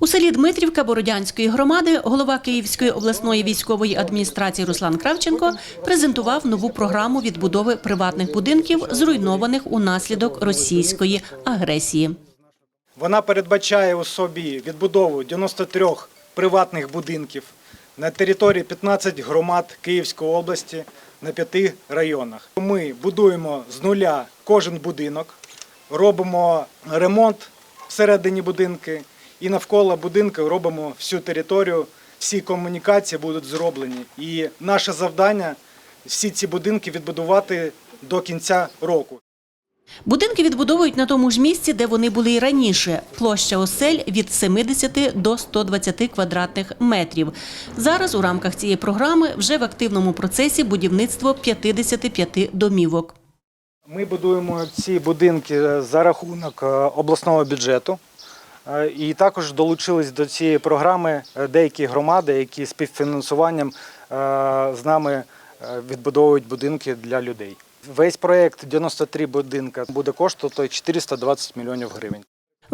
У селі Дмитрівка Бородянської громади голова Київської обласної військової адміністрації Руслан Кравченко презентував нову програму відбудови приватних будинків, зруйнованих унаслідок російської агресії. Вона передбачає у собі відбудову 93 приватних будинків на території 15 громад Київської області на п'яти районах. Ми будуємо з нуля кожен будинок, робимо ремонт всередині будинки і навколо будинку робимо всю територію. Всі комунікації будуть зроблені. І наше завдання всі ці будинки відбудувати до кінця року. Будинки відбудовують на тому ж місці, де вони були і раніше. Площа осель від 70 до 120 квадратних метрів. Зараз у рамках цієї програми вже в активному процесі будівництво 55 домівок. Ми будуємо ці будинки за рахунок е, обласного бюджету. Е, І також долучились до цієї програми е, деякі громади, які співфінансуванням е, з нами відбудовують будинки для людей. Весь проєкт 93 будинка буде коштувати 420 мільйонів гривень.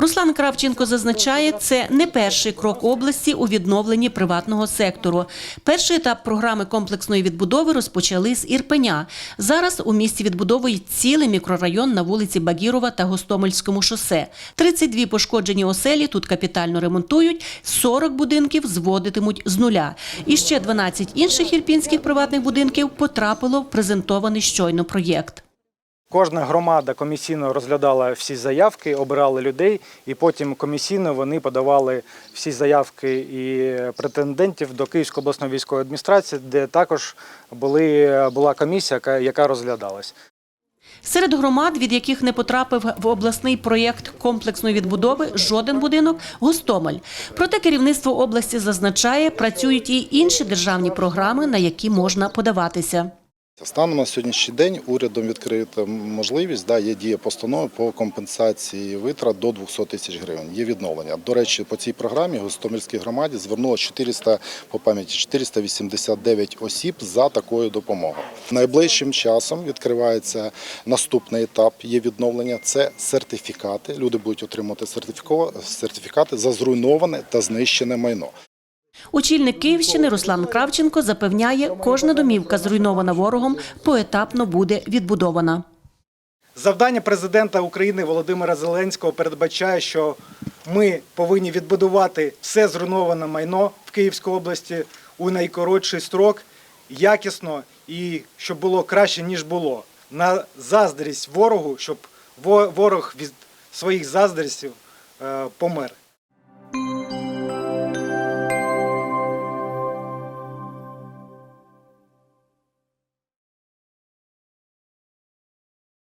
Руслан Кравченко зазначає, це не перший крок області у відновленні приватного сектору. Перший етап програми комплексної відбудови розпочали з Ірпеня. Зараз у місті відбудовують цілий мікрорайон на вулиці Багірова та Гостомельському шосе. 32 пошкоджені оселі тут капітально ремонтують, 40 будинків зводитимуть з нуля. І ще 12 інших ірпінських приватних будинків потрапило в презентований щойно проєкт. Кожна громада комісійно розглядала всі заявки, обирали людей, і потім комісійно вони подавали всі заявки і претендентів до Київської обласної військової адміністрації, де також були, була комісія, яка, розглядалась. Серед громад, від яких не потрапив в обласний проєкт комплексної відбудови, жоден будинок – Гостомель. Проте керівництво області зазначає, працюють і інші державні програми, на які можна подаватися. Станом на сьогоднішній день урядом відкрита можливість, да, є дія постанови по компенсації витрат до 200 тисяч гривень. Є відновлення. До речі, по цій програмі Гостомельській громаді звернулося 400, по пам'яті 489 осіб за такою допомогою. Найближчим часом відкривається наступний етап є відновлення. Це сертифікати. Люди будуть отримувати сертифікати за зруйноване та знищене майно. Очільник Київщини Руслан Кравченко запевняє, кожна домівка, зруйнована ворогом, поетапно буде відбудована. Завдання президента України Володимира Зеленського передбачає, що ми повинні відбудувати все зруйноване майно в Київській області у найкоротший строк, якісно і щоб було краще ніж було. На заздрість ворогу, щоб во- ворог від своїх заздрістів е, помер.